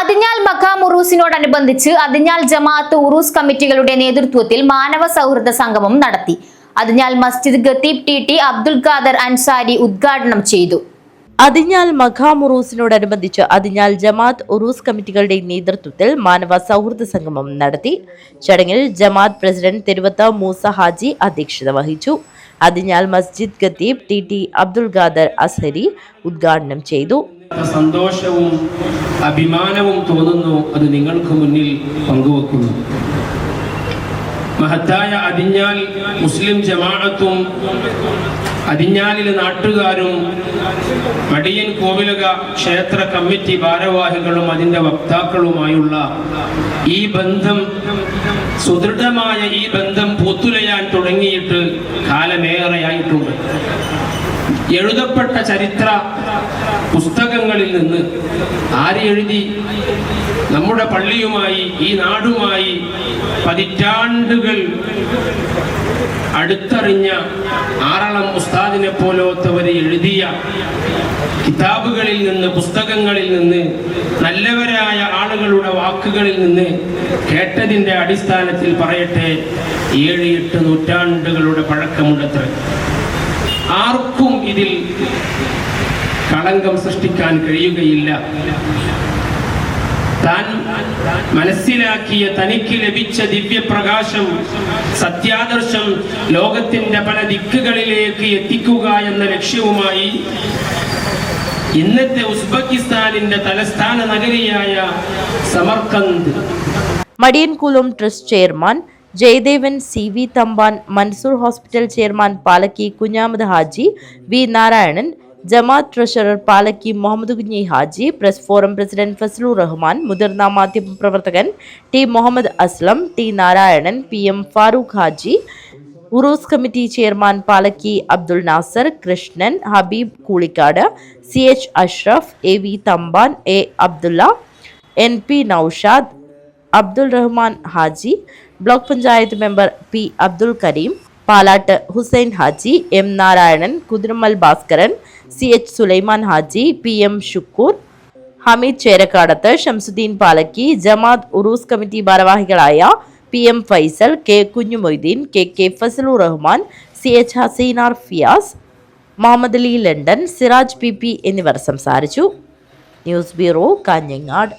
അതിഞ്ഞാൽ മഖാം ഉറൂസിനോടനുബന്ധിച്ച് അതിഞ്ഞാൽ ജമാഅത്ത് ഉറൂസ് കമ്മിറ്റികളുടെ നേതൃത്വത്തിൽ മാനവ സൗഹൃദ സംഗമം നടത്തി. അതിഞ്ഞാൽ മസ്ജിദ് ഖത്തീബ് ടി ടി അബ്ദുൽ ഖാദർ അൻസാരി ഉദ്ഘാടനം ചെയ്തു. അതിഞ്ഞാൽ മഖാം ഉറൂസിനോടനുബന്ധിച്ച് അതിഞ്ഞാൽ ജമാഅത്ത് ഉറൂസ് കമ്മിറ്റികളുടെ നേതൃത്വത്തിൽ മാനവ സൗഹൃദ സംഗമം നടത്തി. ചടങ്ങിൽ ജമാഅത്ത് പ്രസിഡന്റ് തിരുവത്ത മൂസ ഹാജി അധ്യക്ഷത വഹിച്ചു. അതിഞ്ഞാൽ മസ്ജിദ് ഖത്തീബ് ടി ടി അബ്ദുൽ ഖാദർ അസരി ഉദ്ഘാടനം ചെയ്തു. സന്തോഷവും അഭിമാനവും തോന്നുന്നു അത് നിങ്ങൾക്ക് മുന്നിൽ പങ്കുവെക്കുന്നു. മഹത്തായ അതിഞ്ഞാൽ മുസ്ലിം ജമാഅത്തും അതിഞ്ഞാലിലെ നാട്ടുകാരും മടിയൻ കോവിലക ക്ഷേത്ര കമ്മിറ്റി ഭാരവാഹികളും അതിന്റെ വക്താക്കളുമായുള്ള ഈ ബന്ധം സുദൃഢമായ ഈ ബന്ധം പൂത്തുലയാൻ തുടങ്ങിയിട്ട് കാലമേറെയായിട്ടുണ്ട്. എഴുതപ്പെട്ട ചരിത്ര പുസ്തകങ്ങളിൽ നിന്ന് ആര് എഴുതി? നമ്മുടെ പള്ളിയുമായി ഈ നാടുമായി പതിറ്റാണ്ടുകൾ അടുത്തറിഞ്ഞ ആറളം ഉസ്താദിനെ പോലോത്തവര് എഴുതിയ കിതാബുകളിൽ നിന്ന് പുസ്തകങ്ങളിൽ നിന്ന് നല്ലവരായ ആളുകളുടെ വാക്കുകളിൽ നിന്ന് കേട്ടതിന്റെ അടിസ്ഥാനത്തിൽ പറയട്ടെ ഏഴ് എട്ട് നൂറ്റാണ്ടുകളുടെ പഴക്കമുണ്ടത്ര. ആർക്കും ഇതിൽ കളങ്കം സൃഷ്ടിക്കാൻ കഴിയുകയില്ല. താൻ മനസ്സിലാക്കിയ തനിക്ക് ലഭിച്ച ദിവ്യപ്രകാശം സത്യാദർശം ലോകത്തിന്റെ പല ദിക്കുകളിലേക്ക് എത്തിക്കുക എന്ന ലക്ഷ്യവുമായി ഇന്നത്തെ ഉസ്ബെക്കിസ്ഥാനിന്റെ തലസ്ഥാന നഗരിയായ Samarkand Madiyankulam trust chairman Jayadevan C V Thampan Mansoor hospital chairman Palakki Kunhamad Haji V Narayanan ജമാഅത്ത് treasurer Palakki Muhammad Kunhi Haji press forum president Fazlur Rahman മുതിർന്ന മാധ്യമ പ്രവർത്തകൻ T Muhammad Aslam T Narayanan P M Farooq Haji Uroos committee chairman Palakki Abdul Nasar Krishnan Habeeb Koolikkad C H Ashraf A V Thampan A Abdulla N P Naushad Abdul Rahman Haji block panchayat member P Abdul Kareem Palatt Hussain Haji M Narayanan Kuthirammal Bhaskaran C H Sulaiman Haji P M Shukoor Hameed Cherakkadath Shamsuddin Palakki Jamaat Uroos committee ഭാരവാഹികളായ P M Faisal K Kunhumoideen K K Fazlu Rahman C H Hasainar Fiyas Muhammad Ali London Siraj P P എന്നിവർ സംസാരിച്ചു. News bureau Kanhangad.